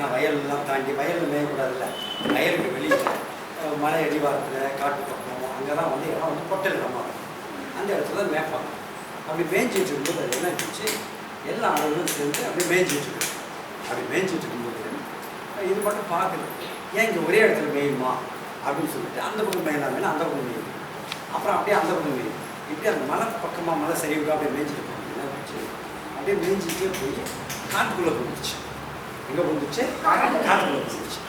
ஆனால் வயல்லாம் தாண்டி வயலில் மேயக்கூடாதுல்ல. வயலுக்கு வெளியே மலை அடிவாரத்தில் காட்டு பக்கம் அங்கே தான் வந்து இடம் வந்து பொட்டல் இடமா அந்த இடத்துல தான் மேய்ப்பாங்க. அப்படி மேய்ஞ்சிட்டு இருக்கும்போது அது என்ன இருந்துச்சு எல்லா ஆளுகளும் சேர்ந்து அப்படி மேய்ஞ்சிட்டு இருக்கு அப்படி மேய்ஞ்சிட்டு இருக்கும்போது இது மட்டும் பார்க்கல. ஏன் இங்கே ஒரே இடத்துல மேயுமா? அப்படின்னு சொல்லிட்டு அந்த பக்கம் மேயலாமே அந்த பக்கம் மேயும் அப்புறம் அப்படியே அந்த பக்கம் மேயும் இப்படி அந்த மலை பக்கமாக மலை சரிவுக்கு அப்படியே மேய்ஞ்சிட்டு போகும் என்ன ஆச்சு அப்படியே மேய்ஞ்சிட்டே போய் காட்டுக்குள்ளே போயிடுச்சு. எங்கே போந்துச்சு காட்டுக்குள்ளே போயிடுச்சு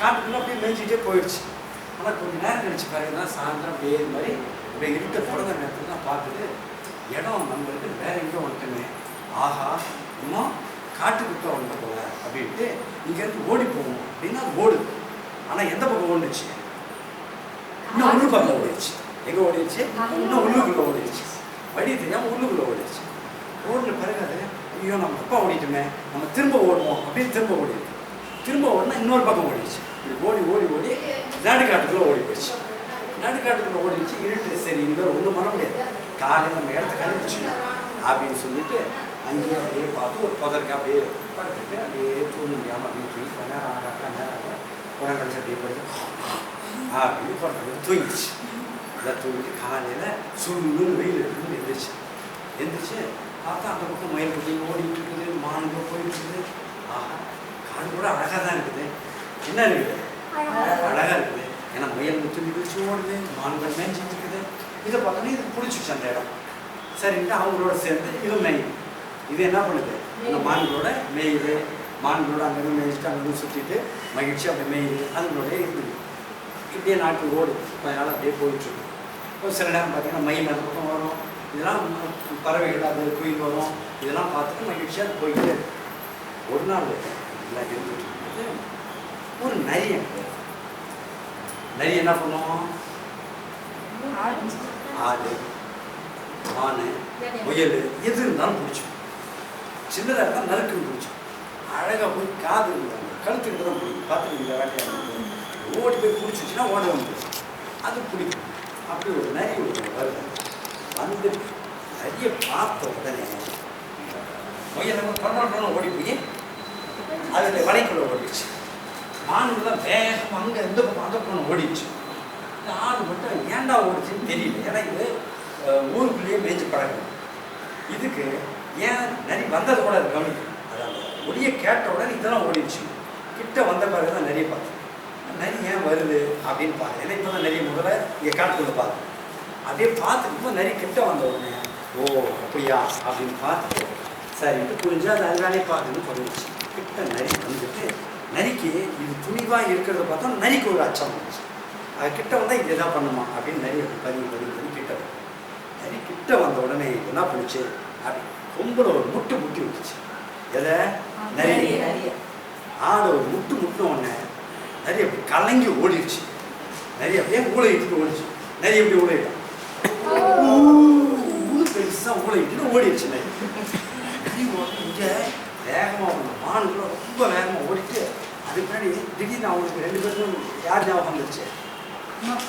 காட்டுக்குள்ளே அப்படியே மேய்ஞ்சிட்டே போயிடுச்சு. ஆனால் கொஞ்சம் நேரம் கழிச்சு பாருங்கன்னா சாயந்தரம் அப்படியே இது மாதிரி அப்படியே இருட்ட தொடங்க நேரத்தில் தான் பார்த்துட்டு இடம் நம்மளுக்கு வேற எங்கே வந்துட்டுமே ஆஹா இன்னும் காட்டுக்கிட்ட வந்து போல அப்படின்ட்டு இங்கேருந்து ஓடி போகும் அப்படின்னா ஓடுது ஆனால் எந்த பக்கம் ஓடிச்சு? இன்னும் உள்ளு பக்கம் ஓடிடுச்சு. எங்கே ஓடிடுச்சு? இன்னும் உள்ளுக்குள்ளே ஓடிடுச்சு. வழி தெரியாமல் உள்ளுக்குள்ளே ஓடிடுச்சு. ஓடின பிறகு அது ஐயோ நம்ம அப்பா ஓடிட்டுமே. நம்ம திரும்ப ஓடுவோம் அப்படின்னு திரும்ப ஓடிடுது. திரும்ப ஓடினா இன்னொரு பக்கம் ஓடிடுச்சு. இப்படி ஓடி ஓடி ஓடி நடுக்காட்டுக்குள்ளே ஓடி போயிடுச்சு. நடுக்காட்டுக்குள்ளே ஓடிடுச்சு இருட்டு சரி இந்த ஒன்றும் பண்ண முடியாது. காலையில் நம்ம இடத்த கண்டுபிடிச்சு அப்படின்னு சொல்லிட்டு அங்கேயே அப்படியே பார்த்து ஒரு புதருக்கு அப்படியே படுத்துட்டு அப்படியே தூங்க முடியாமல் அப்படின்னு தூங்கி கொஞ்ச நேரம் ஆக நேரம் ஆக கழிச்சு அப்படியே படுத்து அப்படின்னு படுத்து தூங்கிடுச்சு. அதை தூங்கிட்டு காலையில் சுண்ணு வெயில் எடுத்துன்னு எழுந்திரிச்சு எழுந்திரிச்சு பார்த்தா அந்த பக்கம் மயில் குட்டி ஓடிட்டு இருக்குது மானுங்க போயிட்டு இருக்குது. ஆஹா காடு கூட அழகாக தான் இருக்குது. என்ன இருக்குது? அழகாக இருக்குது. ஏன்னா முயல் துணி பிடிச்சி ஓடுது மான்கள் மேய்ஞ்சிட்டு இருக்குது. இதை பார்த்தோன்னே இது பிடிச்சிச்சு அந்த இடம். சரின்ட்டு அவங்களோட சேர்ந்து இது மேயுது. இது என்ன பண்ணுது? இந்த மான்களோட மேயுது. மான்களோட அங்கங்கே மேய்ச்சிட்டு அங்கங்கே சுற்றிட்டு மகிழ்ச்சி அப்படி மேயுது. அதுங்களோட இருக்குது. இப்படியே நாட்டு ஓடு. கொஞ்ச நாள் அப்படியே போயிட்டுருக்கு ஒரு சில நேரம் பார்த்தீங்கன்னா மயில் அந்த இதெல்லாம் பறவைகள் அது குயில் வரும். இதெல்லாம் பார்த்துட்டு மகிழ்ச்சியாக போயிட்டே. ஒரு நாள் எல்லாம் இருந்துட்டு ஒரு நரி. நரி என்ன பண்ணுவோம் ஆடு. மானு முயல் எது இருந்தாலும் பிடிச்சோம் சின்னதாக இருந்தால் நறுக்குன்னு பிடிச்சோம் அழகாக போய் காது இருந்தாங்க கழுத்துக்கிட்டு தான் பிடிக்கும். பார்த்துக்கிட்டு வேட்டையாடு ஓடி போய் பிடிச்சிச்சுன்னா ஓட வந்து அது பிடிக்கும். அப்படி ஒரு நரி ஒரு வருது. வந்து நிறைய பார்த்த உடனே முயல் நம்ம ஓடி போய் அதில் வலைக்குள்ள ஓடிச்சு மானுலாம் வேகம் அங்கே எந்த பக்கம் அந்த பக்கம் ஓடிச்சு இந்த ஆடு மட்டும் ஏன்டா ஓடிச்சுன்னு தெரியல. ஏன்னா இது ஊருக்குள்ளேயே மேய்ச்சி பழகும் இதுக்கு ஏன் நரி வந்தது கூட அது கவனிக்கும் அதாவது ஒளியை கேட்ட உடனே இதெல்லாம் ஓடிடுச்சு. கிட்ட வந்த பிறகு தான் நிறைய பார்த்தேன். நரி ஏன் வருது அப்படின்னு பார்த்தேன். ஏன்னா இப்போ தான் நிறைய முதல்ல இங்கே காட்டுக்குள்ளே பார்த்தேன் அப்படியே இப்போ நரி கிட்ட வந்த உடனே. ஓ அப்படியா? அப்படின்னு பார்த்துட்டு சரின்ட்டு புரிஞ்சு அது அதுதானே பார்த்துன்னு சொல்லிடுச்சு கிட்ட நரி வந்துட்டு நரிக்கு இது துணிவாக இருக்கிறத பார்த்தா நரிக்கு ஒரு அச்சம் வந்துச்சு. அது கிட்ட வந்தால் இது எதாவது பண்ணுமா? அப்படின்னு நரி அப்படி பதிவு பதிவு பண்ணி கிட்ட. நரி கிட்ட வந்த உடனே இது என்ன பண்ணுச்சு? அப்படி கொம்புல ஒரு முட்டு முட்டி விட்டுச்சு எதை? நரி. ஆடு ஒரு முட்டு முட்டின உடனே நரி அப்படி கலங்கி ஓடிடுச்சு. நரி அப்படியே ஊழையிட்டு ஓடிச்சு. நரி எப்படி ஊழையிட்டான் பெருசாக ஊழையிட்டு ஓடிடுச்சு இங்கே வேகமாக ஓடணும் மான்குள்ள ரொம்ப வேகமாக ஓடிட்டு அதுக்கு முன்னாடி திடீர்னு அவங்களுக்கு ரெண்டு பேருக்கும் யார் ஞாபகம் வந்துருச்சு?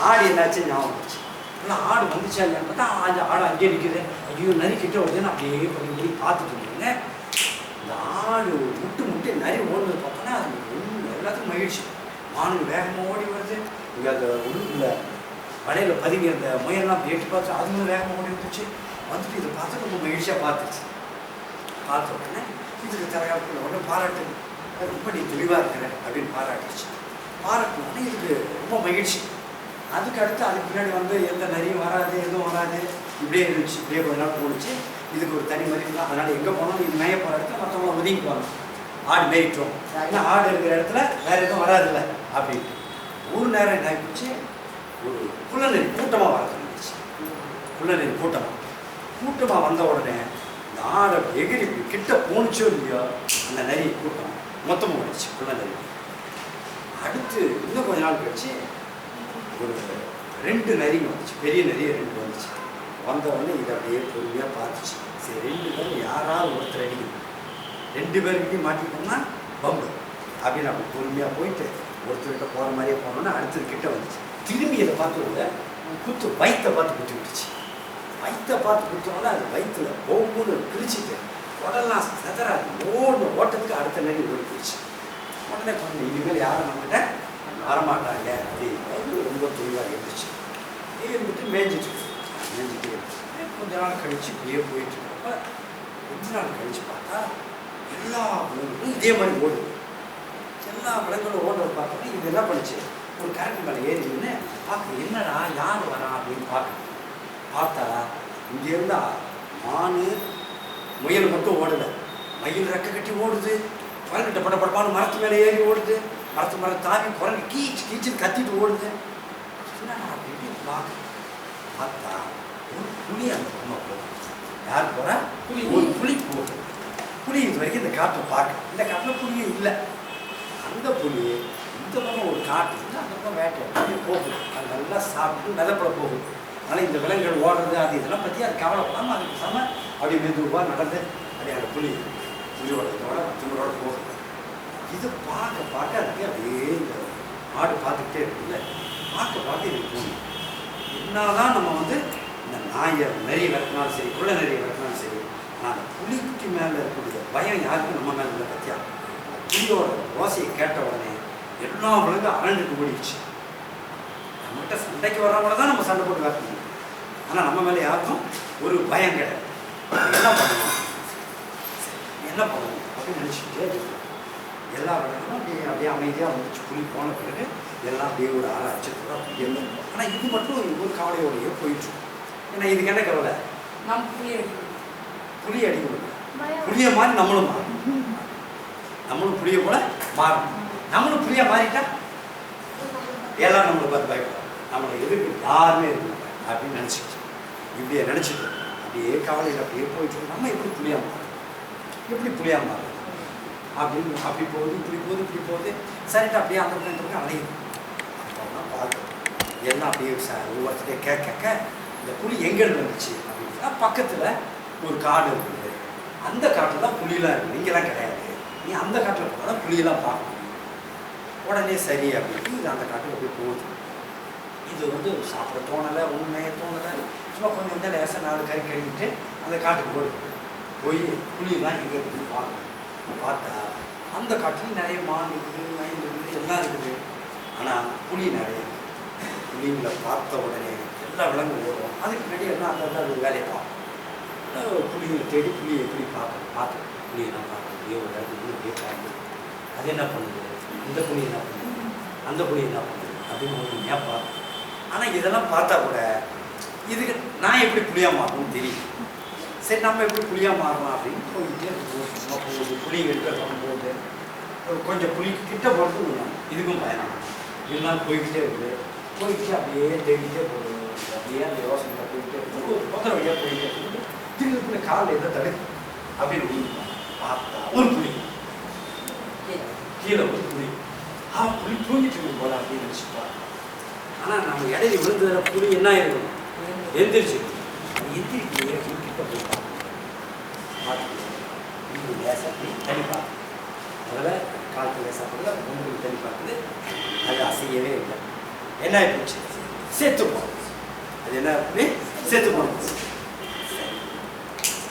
ஆடு என்னாச்சு ஞாபகம் வந்துச்சு ஆனால் ஆடு வந்துச்சா இல்லைன்னு பார்த்தா ஆடு ஆடு அங்கேயே நிற்கிது ஐயோ நரி கிட்ட வருதுன்னு அப்படியே பண்ணி பண்ணி பார்த்துட்டு இருந்தீங்க இந்த ஆடு முட்டு முட்டு முட்டி நரி ஓடுனது பார்த்தோன்னா அது ஒண்ணு எல்லாத்துக்கும் மகிழ்ச்சி. மானுங்க வேகமாக ஓடி வருது. இங்கே அந்த உள்ள வலையில் பதுங்கி அந்த முயல்லாம் அப்படி பார்த்து அதுவும் வேகமாக ஓடி வந்துச்சு வந்துட்டு இதை பார்த்து ரொம்ப மகிழ்ச்சியாக பார்த்துச்சு. பார்த்த உடனே இதுக்கு தலையாட்டுல உடனே பாராட்டு. ரொம்ப நீ தெளிவாக இருக்கிற அப்படின்னு பாராட்டுச்சு. பாராட்டினோடனே இதுக்கு ரொம்ப மகிழ்ச்சி. அதுக்கு அடுத்து அதுக்கு பின்னாடி வந்து எந்த நரியும் வராது எதுவும் வராது. இப்படியே இருந்துச்சு. இப்படியே கொஞ்ச நாள் போணுச்சு. இதுக்கு ஒரு தனி மதிப்பு தான். அதனால் எங்கே போனாலும் இது மேய போகிற இடத்துல மற்றவங்க ஒதுங்கி போகணும் ஆடு மேயிட்டோம். ஏன்னா ஆடு இருக்கிற இடத்துல வேறு எதுவும் வராதுல்ல அப்படின்ட்டு. ஒரு நேரம் என்ன ஆகிடுச்சு ஒரு புலநெறி கூட்டமாக வர இருந்துச்சு புலநெறி கூட்டமாக கூட்டமாக வந்த உடனே இந்த ஆடை எகிரி கிட்ட போணுச்சோ இல்லையோ அந்த நரி கூட்டம் மொத்தமாக வந்துச்சு நரி. அடுத்து இன்னும் கொஞ்ச நாள் கழிச்சு ஒரு ரெண்டு நரிங்க வந்துச்சு பெரிய நரிய ரெண்டு வந்துச்சு. வந்த உடனே இதை அப்படியே பொறுமையாக பார்த்துச்சு. சரி ரெண்டு பேரும் யாராவது ஒருத்தர் அடிக்கணும். ரெண்டு பேர்கிட்டையும் மாட்டிக்கிட்டோம்னா பம்பு அப்படின்னு அப்படி பொறுமையாக போயிட்டு ஒருத்தர்கிட்ட போகிற மாதிரியே போனோன்னா அடுத்தது கிட்ட வந்துச்சு. திரும்பி இதை பார்த்து குத்து வயித்தை பார்த்து குத்தி விட்டுச்சு வயிற்றை பார்த்து கொடுத்தோம்னா அது வயிற்றுல ஒவ்வொன்று கிழிச்சிட்டு உடலாம் செதறாது. ஓடுன ஓட்டத்துக்கு அடுத்த நடி ஓடிக்கிடுச்சு உடனே பாருங்க இனிமேல் யாரும் நம்மகிட்ட வரமாட்டாங்க அப்படின்னு ரொம்ப தெளிவாக இருந்துச்சு. இருந்துட்டு மேய்ஞ்சிட்டு இருக்கு. மேய்ஞ்சிட்டு கொஞ்ச நாள் கழிச்சு இப்படியே போயிட்டு இருக்கப்ப கொஞ்ச நாள் கழிச்சு பார்த்தா எல்லா விலங்குகளும் இதே மாதிரி ஓடுது. எல்லா விலங்குகளும் ஓடுறத பார்த்தோன்னே இது என்ன பண்ணுச்சு? ஒரு கரண்ட் மேலே ஏறி நின்று பார்க்க என்னடா யார் வரா அப்படின்னு பார்க்க பார்த்தா இங்கே இருந்தா மானு முயல் மட்டும் ஓடலை. மயில் ரெக்க கட்டி ஓடுது. குரங்கிட்ட பட படப்பான்னு மரத்து மேலே ஏறி ஓடுது. மரத்து மேலே தாவி குரங்கு கீச்சு கீச்சுன்னு கத்திட்டு ஓடுது. பார்த்தா ஒரு புலி அந்த பொம்மை போகுது. யார் போகிறா புலி. ஒரு புலி போகுது. புலி இது வரைக்கும் இந்த காட்டில் பார்க்க இந்த காட்டில் புலியே இல்லை. அந்த புலி இந்த பக்கம் ஒரு காட்டு. அந்த பக்கம் வேட்டை. போகுது. அது நல்லா சாப்பிட்டு மிதப்பட போகுது. ஆனால் இந்த விலங்குகள் ஓடுறது அது இதெல்லாம் பற்றி அது கவலைப்படாமல் அதுக்கு சம அப்படியே மெதுவாக நடந்து அப்படியே அந்த புலி புலியோட மற்றவங்களோட போகிறது இது பார்க்க பார்க்க அதுக்கு அப்படியே இந்த மாடு பார்த்துக்கிட்டே இருக்குல்ல? பார்க்க பார்க்க இது தோணும் என்னதான் நம்ம வந்து இந்த நாயை நெறி வளர்க்கினாலும் சரி குள்ள நெறி வளர்க்கினாலும் சரி ஆனால் அந்த புலிக்கு மேலே இருக்கக்கூடிய பயம் யாருக்கும் நம்ம மேலே இல்லை பற்றியா புலியோட ஓசையை கேட்ட உடனே எல்லா விலங்கும் அரண்டுக்கு ஓடிடுச்சு நம்மகிட்ட சண்டைக்கு வர்றவங்கள தான் நம்ம சண்டை போட்டு காட்ட ஆனால் நம்ம மேலே யாருக்கும் ஒரு பயம் கிடையாது. என்ன பண்ணணும் என்ன பண்ணணும் அப்படின்னு நினச்சிக்கிட்டே இருக்கணும் எல்லா விலங்குகளும் அப்படியே அப்படியே அமைதியாக வந்துச்சு புலி போன பிறகு எல்லாம் அப்படியே ஒரு ஆளை அச்சத்தோட அப்படியே ஆனால் இது மட்டும் ஒரு கவலையோடையே போயிட்டு. ஏன்னா இதுக்கு என்ன கவலை? நம் புளிய புளி அடிக்கணும் புளிய மாதிரி நம்மளும் மாறணும். நம்மளும் புளிய போல மாறணும். நம்மளும் புளியா மாறிட்டா? எல்லாம் நம்மளை பார்த்து பயப்படும் நம்மளை எதிர்க்கு யாருமே இருக்க மாட்டாங்க. அப்படின்னு நினச்சிக்கிட்டு இப்படியே நினச்சிட்டு அப்படியே கவலையில் அப்படியே போயிட்டு நம்ம எப்படி புளியா மாறணும் எப்படி புளியா மாறணும் அப்படின்னு அப்படி போகுது இப்படி போகுது இப்படி போகுது. சரிட்டு அப்படியே அந்த பக்கம் இந்த பக்கம் அலையுது. அப்போதான் பார்க்கணும் எல்லாம் அப்படியே ச- ஒவ்வொருத்தரையும் கேட்க இந்த புளி எங்கேருந்து வந்துச்சு? அப்படின்னா பக்கத்தில் ஒரு காடு இருக்குது. அந்த காட்டில் தான் புளியெலாம் இருக்குது. இங்கெல்லாம் கிடையாது. நீ அந்த காட்டில் போனால் தான் புலியெல்லாம் பார்க்க முடியும். உடனே சரி அப்படின்னு இது அந்த காட்டுக்கு போய் போகுது. இது வந்து சாப்பிட தோணலை உண்மையை தோணலை. சும்மா கொஞ்சம் வந்து லேசாக நாலு கறி கழுவிட்டு அந்த காட்டுக்கு போய் போய் புளியெல்லாம் எங்கே இருக்குன்னு பார்க்கணும் பார்த்தா அந்த காட்டில் நிறைய மான் இருக்குது மயில் இருக்குது எல்லாம் இருக்குது. ஆனால் புளி நிறைய இருக்கு. பார்த்த உடனே எல்லா விலங்கும் ஓடும். அதுக்கு முன்னாடி எல்லாம் அந்த ஒரு வேலையை பார்ப்போம். அஹ் தேடி புலியை எப்படி பார்க்கணும் பார்த்து புளியெல்லாம் பார்க்கணும் அப்படியே ஒரு இடத்துல அப்படியே பார்க்கணும் அது என்ன பண்ணுது? இந்த புளி என்ன பண்ணுது? அந்த புளி என்ன பண்ணுது? அப்படின்னு ஒரு ஏன் பார்க்கும் ஆனால் இதெல்லாம் பார்த்தா கூட இதுக்கு நான் எப்படி புளியாக மாறணும்னு தெரியும் சரி நம்ம எப்படி புளியாக மாறலாம் அப்படின்னு போயிட்டே இருக்கும் சும்மா போகுது புளி எடுத்து போகுது. ஒரு கொஞ்சம் புளி கிட்ட போகிறது இதுக்கும் பயணம். இதெல்லாம் போய்கிட்டே இருக்குது போயிட்டு அப்படியே தேடிக்கிட்டே போகுது. அப்படியே அந்த யோசனை போயிட்டே இருக்குது ஒரு பத்திர வழியாக போயிட்டே இருக்குது திடீர்னு காலில் எதை தடுக்கு அப்படின்னு பார்த்தா ஒரு புளி கீழே ஒரு புளி ஆ புளி தூங்கிட்டு இருக்கு போல அப்படின்னு நினச்சிப்பா ஆனால் நம்ம இடையில விழுந்ததுல புளி என்ன ஆயிருக்கணும் எந்திரிச்சு. எந்திரிக்கலையே கிட்ட போய் பார்த்து இது லேசாக அப்படி தள்ளி பார்த்து முதல்ல காலத்து லேசாக போல உங்களுக்கு தள்ளி பார்க்குது. அது அசையவே இல்லை. என்ன ஆகிப்போச்சு சேர்த்து போனோம் அது என்ன அப்படி சேர்த்து போனோம்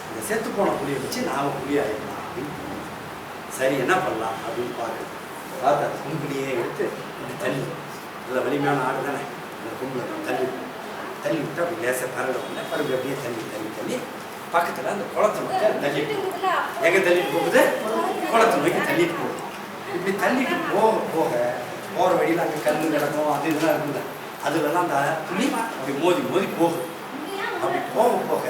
இந்த சேர்த்து போன புளியை வச்சு நாம புளி ஆயிடலாம் அப்படின்னு சரி என்ன பண்ணலாம் அப்படின்னு பார்க்குறது பார்த்தா கும்பிடியே எடுத்து இப்படி தண்ணி நல்ல வலிமையான ஆடு தானே. அந்த கும்பில் தண்ணி தள்ளி விட்டு அப்படி லேசாக பரவ உடனே பரவி அப்படியே தள்ளி தள்ளி தள்ளி பக்கத்தில் அந்த குளத்தை மட்டும் தள்ளிட்டு போகுது. எங்கே தள்ளிட்டு போகுது? குளத்தை நோக்கி தள்ளிட்டு போகுது. இப்படி தள்ளிட்டு போக போக போகிற வழியில் அங்கே கல் கிடக்கும் அது இதெல்லாம் இருக்குல்ல அதுலலாம் அந்த புளி அப்படி மோதி மோதி போகுது. அப்படி போக போக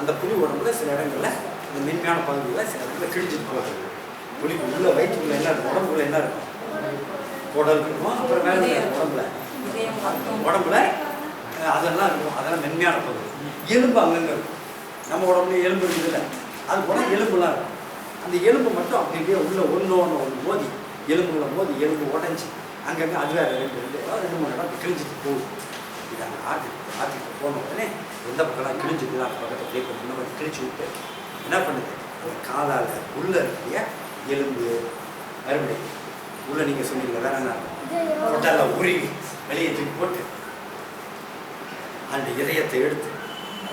அந்த புலி உடம்புல சில இடங்கள்ல இந்த மென்மையான பகுதியில் சில இடத்துல கிழிச்சிட்டு போகுது. புலிக்கு உள்ள வயிற்றுக்குள்ள என்ன இருக்கும்? உடம்புக்குள்ள என்ன இருக்கும்? குடல் இருக்கும் அப்புறம் இருக்கும் உடம்புல. உடம்புல அதெல்லாம் இருக்கும். அதெல்லாம் மென்மையான பகுதி எலும்பு அங்கங்க இருக்கும். நம்ம உடம்புல எலும்பு இருக்குதுல்ல? அது போல எலும்புலாம் இருக்கும். அந்த எலும்பு மட்டும் அப்படி அப்படியே உள்ள ஒன்று ஒன்று ஒன்று மோதி எலும்புல மோதி எலும்பு உடஞ்சி அங்கங்கே அது வேற ரெண்டு இடம், ரெண்டு மூணு இடம் கிழிஞ்சிட்டு போகுது இது அங்கே ஆட்டுக்கு ஆட்டுக்கு போன உடனே எந்த பக்கம்லாம் கிழிஞ்சுது அந்த பக்கத்தை அப்படியே கொஞ்சம் கொஞ்சம் கிழிச்சு விட்டு என்ன பண்ணுது? அந்த காலால் உள்ள இருக்கக்கூடிய எலும்பு மறுபடியும் உள்ள நீங்கள் சொன்னீங்க வேற என்ன உடலை உருவி வெளியே தூக்கி போட்டு அந்த இதயத்தை எடுத்து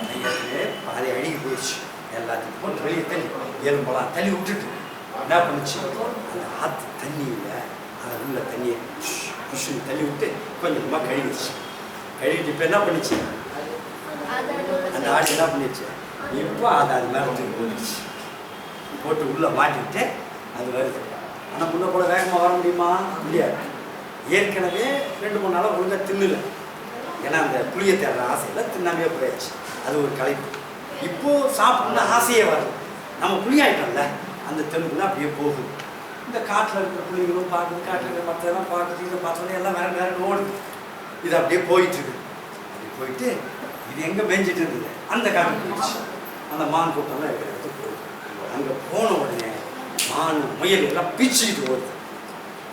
இதயத்திலே பாதி அழுகி போயிடுச்சு. எல்லாத்தையும் வெளியே தள்ளி எலும்பெல்லாம் தள்ளி விட்டுட்டு என்ன பண்ணுச்சு? அந்த ஆற்று தண்ணியில் அதை உள்ள தண்ணியை குஷுன்னு தள்ளி விட்டு கொஞ்சம் கொஞ்சமாக கழுவிடுச்சு. கழுவிட்டு இப்போ என்ன பண்ணுச்சு? அந்த ஆடு என்ன பண்ணிடுச்சு? இப்போ அதை அது மேலே தூக்கி போட்டுச்சு போட்டு உள்ளே மாட்டிக்கிட்டு அது வருது. ஆனால் முன்ன போல வேகமாக வர முடியுமா? முடியாது. ஏற்கனவே ரெண்டு மூணு நாளாக ஒழுங்காக தின்னலை. ஏன்னா அந்த புளியை தேடுற ஆசையில் தின்னாமே போயாச்சு. அது ஒரு கலைப்பு. இப்போது சாப்பிடணும்னு ஆசையே வரும். நம்ம புளி ஆயிட்டோம்ல அந்த தெலுங்குலாம் அப்படியே போகுது. இந்த காட்டில் இருக்கிற புளிகளும் பார்க்குது காட்டில் இருக்கிற மற்றதெல்லாம் பார்க்குது இதை பார்த்தோன்னே எல்லாம் வேற வேற ஓடுது. இது அப்படியே போயிட்டுருக்கு. அப்படி போயிட்டு இது எங்கே மேய்ஞ்சிட்டு இருந்தது? அந்த காட்டுக்கு போயிடுச்சு. அந்த மான் கூட்டம்லாம் இருக்கிற இடத்துக்கு போகுது அங்கே போன உடனே மான் முயல் எல்லாம் பிச்சுக்கிட்டு ஓடுது.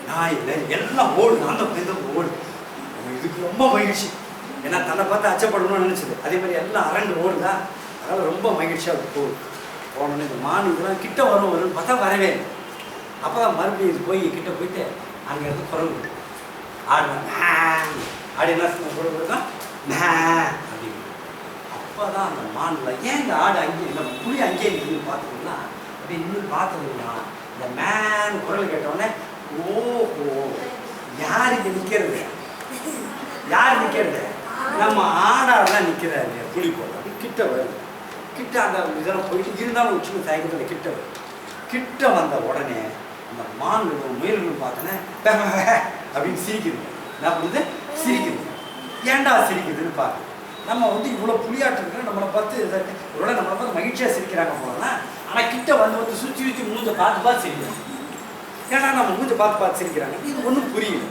நாய் நரி எல்லாம் ஓடுது. அந்த பக்கம் ஓடுது. இதுக்கு ரொம்ப மகிழ்ச்சி. ஏன்னா தன்னை பார்த்து அச்சப்படணும்னு நினச்சது. அதே மாதிரி எல்லாம் அரண்டு ஓடுதா அதனால் ரொம்ப மகிழ்ச்சியாக அது போகுது போனோடனே இந்த மான் இதெல்லாம் கிட்ட வரும் வரும்னு பார்த்தா வரவே இல்லை. அப்போ தான் மறுபடியும் இது போய் கிட்ட போயிட்டு அங்கே இருந்து குரல் ஆடு ஆடு என்ன சொன்ன குரல் கொடுத்தா அப்படின்னு அப்போ தான் அந்த மானில் ஏன் இந்த ஆடு அங்கே இல்லை? புளி அங்கேயே நின்று பார்த்தீங்கன்னா அப்படி நின்று பார்த்ததுன்னா இந்த மேன் குரல் கேட்டோடனே ஓஹோ யார் இங்கே நிற்கிறது யார் நிற்கிறது நம்ம ஆடாதான் நிற்கிறாரு புளி போல அப்படி கிட்ட வருது. கிட்ட அந்த இதெல்லாம் போயிட்டு இருந்தாலும் சின்ன தயக்கத்தில் கிட்ட வருது. கிட்ட வந்த உடனே அந்த மான்களும் முயல்களும் பார்த்தோன்னே அப்படின்னு சிரிக்குது. என்ன பண்ணுது? சிரிக்குது. ஏன்டா சிரிக்குதுன்னு பார்க்குது. நம்ம வந்து இவ்வளோ புளியாட்டு இருக்கிற நம்மளை பார்த்து இவ்வளோ நம்மளை பார்த்து மகிழ்ச்சியாக சிரிக்கிறாங்க போனால் ஆனால் கிட்ட வந்து வந்து சுற்றி சுற்றி மூஞ்ச பார்த்து பார்த்து சிரிக்கிறாங்க. ஏன்னா நம்ம மூஞ்ச பார்த்து பார்த்து சிரிக்கிறாங்க? இது ஒன்றும் புரியல.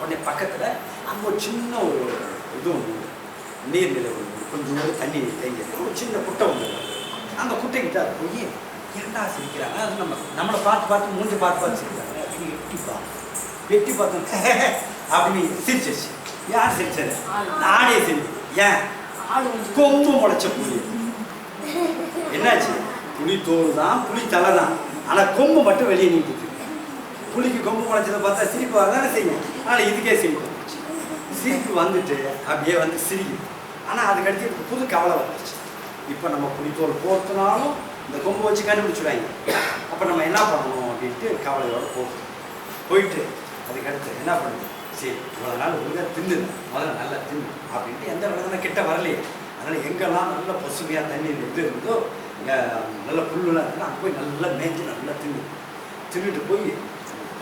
உடனே பக்கத்தில் அங்கே ஒரு சின்ன ஒரு இது ஒன்று உண்டு. கொஞ்சம் கொஞ்சோண்டு தண்ணி தேங்கி ஒரு சின்ன குட்டை ஒன்று அந்த குட்டைக்கிட்ட அது போய் இரண்டா சிரிக்கிறாங்க. அது நம்ம நம்மளை பார்த்து பார்த்து மூஞ்சி பார்த்து பார்த்து சிரிக்கிறாங்க. அப்படின்னு எட்டி பார்த்து எட்டி பார்த்தோம் அப்படின்னு சிரிச்சிச்சு யார் சிரிச்சது? நானே சிரி ஏன்? ஆடு கொம்பு முளைச்ச புளி என்னாச்சு? புளி தோல் தான் புளி தலை தான் ஆனால் கொம்பு மட்டும் வெளியே நீட்டிட்டு புளிக்கு கொம்பு முளைச்சதை பார்த்தா சிரிப்பு வரதானே செய்யும். ஆனால் இதுக்கே சிரிப்பு. சிரிப்பு வந்துட்டு அப்படியே வந்து சிரிக்கும் ஆனால் அதுக்கடுத்து எனக்கு புது கவலை வந்துச்சு இப்போ நம்ம புளித்தோல் போர்த்தினாலும் இந்த கொம்பு வச்சு கண்டுபிடிச்சிடுவாங்க. அப்போ நம்ம என்ன பண்ணணும் அப்படின்ட்டு கவலையோடு போகும் போயிட்டு அதுக்கடுத்து என்ன பண்ணுது சரி இவ்வளோ நாள் ஒழுங்காக தின்னு முதல்ல நல்லா தின்னு. அப்படின்ட்டு எந்த இடத்துல கிட்ட வரலையே. அதனால் எங்கெல்லாம் நல்ல பசுமையாக தண்ணி இது இருந்தோ இங்கே நல்ல புல்லுலாம் இருக்குன்னா அங்கே போய் நல்லா மேய்ஞ்சு நல்லா தின்னு. தின்னுட்டு போய்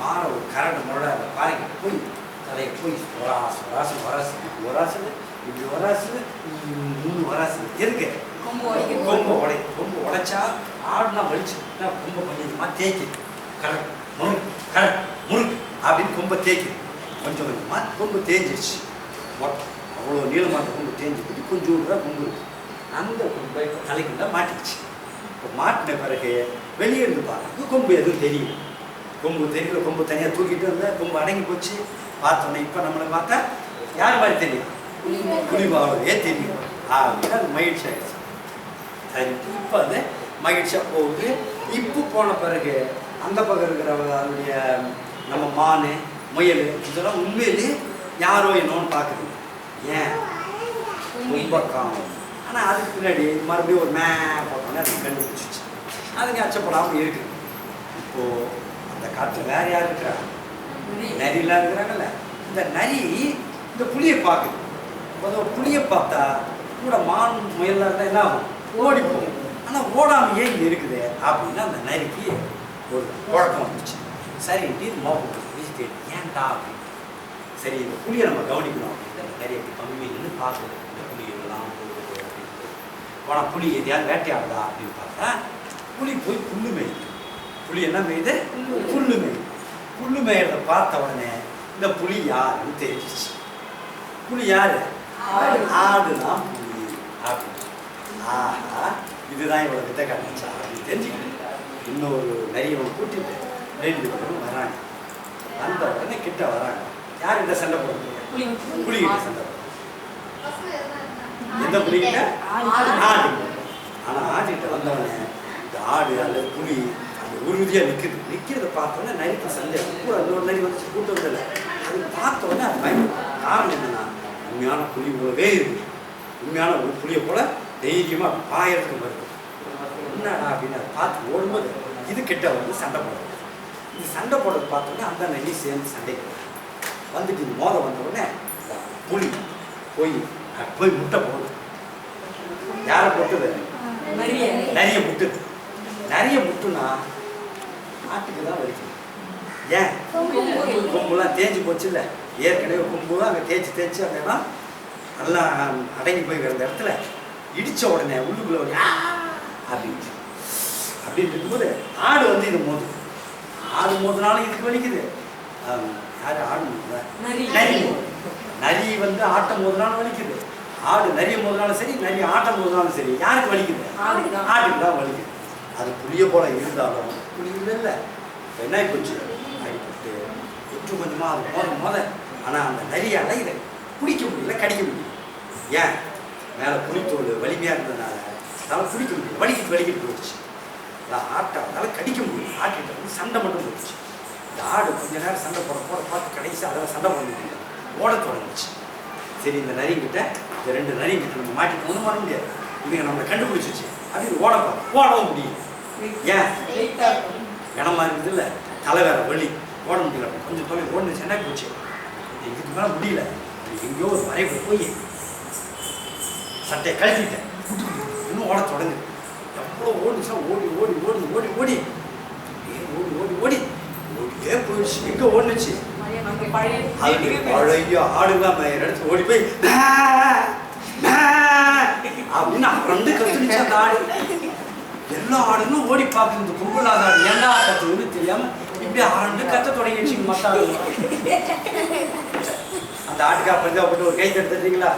பாறை ஒரு கரடு முரட அந்த பாறைக்கிட்ட போய் தலையை போய் ஒராசு ஒராசு ஒராசு இப்படி ஒராசு இப்படி ஒராசு ம், மூணு ஒராசு எதுக்கு? கொம்பு உடை கொம்பு உடைச்சா ஆடுனா வலிச்சு. கொம்பை கொஞ்சமாக தேய்க்குது கரெக்ட் முறுக்கு கரெக்ட் முறுக்கு அப்படின்னு கொம்பை தேய்க்குது கொஞ்சம் கொஞ்சமாக கொம்பு தேஞ்சிருச்சு அவ்வளோ நீளமாக அந்த கொம்பு தேஞ்சிக்கிட்டு கொஞ்சோண்டு தான் கொம்பு இருக்கு. அந்த கொம்பை தலைக்குள்ள மாட்டிக்கிச்சு. இப்போ மாட்டின பிறகு வெளியே இருந்து பாருங்க. கொம்பு எதுவும் தெரியும் கொம்பு தெரியல கொம்பு தனியாக தூக்கிட்டு வந்தா கொம்பு அடங்கி போச்சு. பார்த்தோன்னே இப்போ நம்மளை பார்த்தா யார் மாதிரி தெரியும்? புலிபாவே தெரியும். அப்படின்னு அது மகிழ்ச்சி ஆயிடுச்சு. சரி இப்போ அது மகிழ்ச்சியாக போகுது. இப்போ போன பிறகு அந்த பக்கம் இருக்கிற அதனுடைய நம்ம மான் முயல் இதெல்லாம் உண்மையிலே யாரோ என்னோன்னு பார்க்குது. ஏன்? ரொம்ப காமம் ஆனால் அதுக்கு பின்னாடி மறுபடியும் ஒரு மே போட்டோன்னே அது கண்டுபிடிச்சிச்சு அதுங்க அச்சப்படாமல் இருக்குது இப்போது அந்த காற்று வேறு யார் இருக்கிறா? நரிலாம் இருக்கிறாங்கல்ல இந்த நரி இந்த புளியை பார்க்குது. அப்போ ஒரு புளியை பார்த்தா கூட மான் முயலாக இருந்தால் என்ன ஆகும்? ஓடி போகும். ஆனால் ஓடாமல் ஏன் இங்கே இருக்குது? அப்படின்னா அந்த நரிக்கு ஒரு குழப்பம் வந்துச்சு சரி இது மோகம் ஏன்டா அப்படின்னு. சரி இந்த புளியை நம்ம கவனிக்கணும் அப்படின்ட்டு அந்த கம்மி நின்று பார்க்குது. இந்த புளி எல்லாம் போகுது போனால் புளி எதையாவது வேட்டையாடுதா அப்படின்னு பார்த்தா புளி போய் புல்லு மேயுது. புளி என்ன மேயுது? புல்லு மேயுது. புல்லு மேயறத பார்த்த உடனே இந்த புலி யாருன்னு தெரிஞ்சிச்சு புலி யாரு ஆடு. ஆடுதான் புலி அப்படின்னு ஆஹா இதுதான் இவ்வளோ வித்த காட்டுச்சா அப்படின்னு தெரிஞ்சுக்கிட்டு இன்னொரு நரியவன் கூட்டிட்டு ரெண்டு பேரும் வராங்க வந்த உடனே கிட்ட வராங்க யார் இந்த சண்டை போடுறீங்க புலி புலிகிட்ட சண்டை போடுறாங்க. எந்த புலிகிட்ட ஆடு. ஆடு ஆனா ஆட்டுக்கிட்ட வந்தவனே இந்த ஆடு அல்லது புலி உறுதியாக நிற்குது நிற்கிறத பார்த்தோன்னே நரிக்கு சந்தேகம் கூட இன்னொரு நரி வந்துச்சு கூட்டம் வந்ததில்ல அது பார்த்தோன்னே அது பயம் காரணம் என்னன்னா உண்மையான புலி போலவே இருக்கு. உண்மையான ஒரு புலியை போல தைரியமாக பாயறதுக்கு வருது. என்னடா அப்படின்னு அதை பார்த்து ஓடும்போது இது கிட்ட வந்து சண்டை போடுறது இது சண்டை போடுறது பார்த்தோன்னே அந்த நரி சேர்ந்து சண்டைக்கு வருது. வந்துட்டு இது மோத வந்த உடனே இந்த புலி போய் போய் முட்டை போடுது. யாரை போட்டுது நிறைய நிறைய முட்டுது. நிறைய முட்டுனா ஆட்டுக்கு தான் வலிக்கும் ஏன்? கொம்புலாம் தேஞ்சு போச்சு இல்லை ஏற்கனவே கொம்புலாம் அங்கே தேய்ச்சி தேய்ச்சி அந்த இடம் நல்லா அடங்கி போய் கிடந்த இடத்துல இடிச்ச உடனே உள்ளுக்குள்ள ஒரு ஆ! அப்படின்னு இருக்கும்போது ஆடு வந்து இது மோது ஆடு மோதினாலும் இதுக்கு வலிக்குது. யாரு? ஆடு மோதுதா? நரி. நரி வந்து ஆட்டம் மோதினாலும் வலிக்குது. ஆடு நரிய மோதினாலும் சரி நரி ஆட்டம் மோதினாலும் சரி யாருக்கு வலிக்குது. ஆட்டுக்கு தான் வலிக்குது. அது புளிய போல இருந்தாலும் புளி இல்லை. இப்ப என்ன போச்சு அடிபட்டு கொஞ்சம் கொஞ்சமாக அது மோத மோத ஆனால் அந்த நரிய அலையில குடிக்க முடியல கடிக்க முடியல. ஏன்? மேலே புளித்தோல் வலிமையாக இருந்ததுனால அதனால் குடிக்க முடியல. வலிக்கிட்டு வலிக்கிட்டு போயிடுச்சு. அதான் ஆட்டை அதனால் கடிக்க முடியல. ஆட்டுக்கிட்ட வந்து சண்டை மட்டும் போயிடுச்சு. இந்த ஆடு கொஞ்ச நேரம் சண்டை போட போட பார்த்து கடைசி அதில் சண்டை போட முடியல. ஓட தொடங்குச்சு. சரி இந்த நரிங்கிட்ட இந்த ரெண்டு நரிங்கிட்ட நம்ம மாட்டிட்டு ஒன்றும் பண்ண முடியாது. இவங்க நம்மளை கண்டுபிடிச்சிச்சு அப்படின்னு ஓட ஓடவும் முடியும் ஏன்? கனமா இருக்குது இல்லை தலை வேற வலி. ஓட முடியல. கொஞ்சம் தொலை ஓடுன்னு சென்னை போச்சு? இது இதுக்கு மேலே முடியல. எங்கேயோ ஒரு மறைவு போய் சட்டையை கழட்டிட்டேன். இன்னும் ஓட தொடங்குது. எவ்வளோ ஓடிச்சா ஓடி ஓடி ஓடி ஓடி ஓடி. ஓடி ஓடி ஓடி. ஓடியே போயிடுச்சு. எங்கே ஓடுனுச்சு? பழைய ஆடுலாம் இடத்துல ஓடி போய் அப்படின்னு அப்புறம் கத்துனுச்சு அந்த ஆடு. எல்லா ஆடுகளும் ஓடி பார்க்குது இந்த கும்பலாத ஆடு ஏன்டா கத்துதுன்னு தெரியாம இப்படி அரண்டு கத்த தொடங்கிடுச்சு மற்ற அந்த அந்த அப்படி தான் ஒரு கை தடுத்துட்டீங்களா